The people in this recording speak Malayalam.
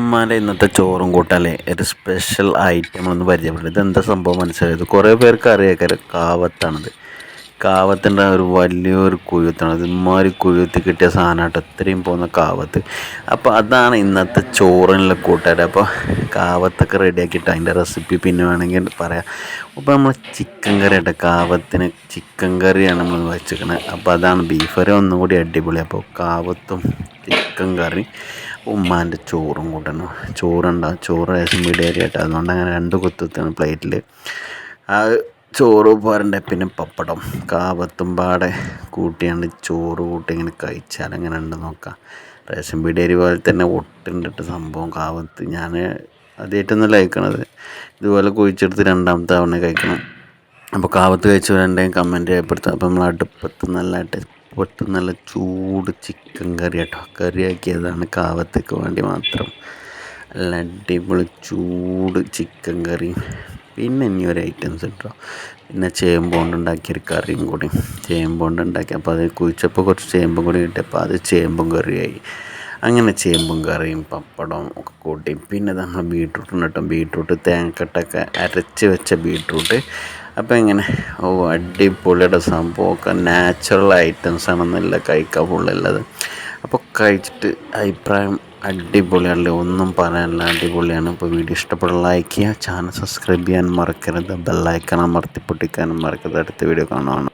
ഉമ്മാന്റെ ഇന്നത്തെ ചോറും കൂട്ടാലേ ഒരു സ്പെഷ്യൽ ഐറ്റം ഒന്ന് ഇത് എന്താ സംഭവം മനസ്സിലായത് കുറേ പേർക്ക് അറിയാക്കാറ് കാവത്താണിത്. കാവത്തിന്റെ ഒരു വലിയൊരു കുഴുത്താണ് ഇതുമാതിരി കുഴുത്തി കിട്ടിയ സാധനമായിട്ട് ഇത്രയും പോകുന്ന കാവത്ത്. അപ്പോൾ അതാണ് ഇന്നത്തെ ചോറിനുള്ള കൂട്ടുകാർ അപ്പോൾ കാവത്തൊക്കെ റെഡിയാക്കിയിട്ട് അതിന്റെ റെസിപ്പി പിന്നെ വേണമെങ്കിൽ പറയാം. അപ്പോൾ നമ്മൾ ചിക്കൻ കറി ആയിട്ട് കാവത്തിന് ചിക്കൻ കറിയാണ് നമ്മൾ വെച്ചിരിക്കുന്നത് അപ്പോൾ അതാണ് ബീഫ് കറി ഒന്നും കൂടി അടിപൊളി. അപ്പോൾ കാവത്തും ചിക്കൻ കറി ഉമ്മാന്റെ ചോറും കൂട്ടണം. ചോറുണ്ടാവും ചോറ് റേഷൻ ആയിട്ട്. അതുകൊണ്ട് അങ്ങനെ രണ്ട് കുത്തുത്താണ് പ്ലേറ്റിൽ ആ ചോറ് പോരണ്ട? പിന്നെ പപ്പടം. കാവത്തും പാടെ കൂട്ടിയാണ്ട് ചോറ് കൂട്ടി ഇങ്ങനെ കഴിച്ചാൽ എങ്ങനെ ഉണ്ട് നോക്കാം. റേഷൻ പീടിയരി പോലെ തന്നെ ഒട്ടുണ്ടിട്ട് സംഭവം കാവത്ത്. ഞാൻ ആദ്യമായിട്ടൊന്നും കഴിക്കണത്. ഇതുപോലെ കുഴിച്ചെടുത്ത് രണ്ടാമത്തെ തവണ കഴിക്കണം. അപ്പോൾ കാവത്ത് കഴിച്ചവരുണ്ടെങ്കിൽ കമന്റ് രേഖപ്പെടുത്താം. അപ്പോൾ നമ്മൾ അടുപ്പത്ത് നല്ല അടുപ്പത്ത് നല്ല ചൂട് ചിക്കൻ കറി കേട്ടോ കറിയാക്കിയതാണ് കാവത്തേക്ക് വേണ്ടി മാത്രം. നല്ല അടിപൊളി ചൂട് ചിക്കൻ കറി പിന്നെ ഇനി ഒരു ഐറ്റംസ് കിട്ടും പിന്നെ ചേമ്പ് ഉണ്ടാക്കിയൊരു കറിയും കൂടി. ചേമ്പ് കൊണ്ട് ഉണ്ടാക്കി. അപ്പോൾ അത് കുഴിച്ചപ്പോൾ കുറച്ച് ചേമ്പും കൂടി കിട്ടിയപ്പോൾ അത് ചേമ്പും കറിയായി. അങ്ങനെ ചേമ്പും കറിയും പപ്പടവും ഒക്കെ കൂട്ടി. പിന്നെ നമ്മൾ ബീട്രൂട്ട് കേട്ടോ ബീട്രൂട്ട് തേങ്ങക്കെട്ടൊക്കെ അരച്ച് വെച്ച ബീട്രൂട്ട്. അപ്പോൾ ഇങ്ങനെ ഓ അടിപൊളിയുടെ സംഭവമൊക്കെ നാച്ചുറൽ ഐറ്റംസ് ആണെന്നല്ല കഴിക്കാൻ ഫുള്ളുള്ളത് അപ്പോൾ കഴിച്ചിട്ട് അഭിപ്രായം അടിപൊളിയല്ലേ ഒന്നും പറയാനില്ല അടിപൊളിയാണ്. അപ്പോൾ വീഡിയോ ഇഷ്ടപ്പെടുന്ന ലൈക്ക് ചെയ്യുക ചാനൽ സബ്സ്ക്രൈബ് ചെയ്യാൻ മറക്കരുത്. ബെല്ലൈക്കണം അമർത്തി പൊട്ടിക്കാനും മറക്കരുത്. അടുത്ത വീഡിയോ കാണുവാണ്.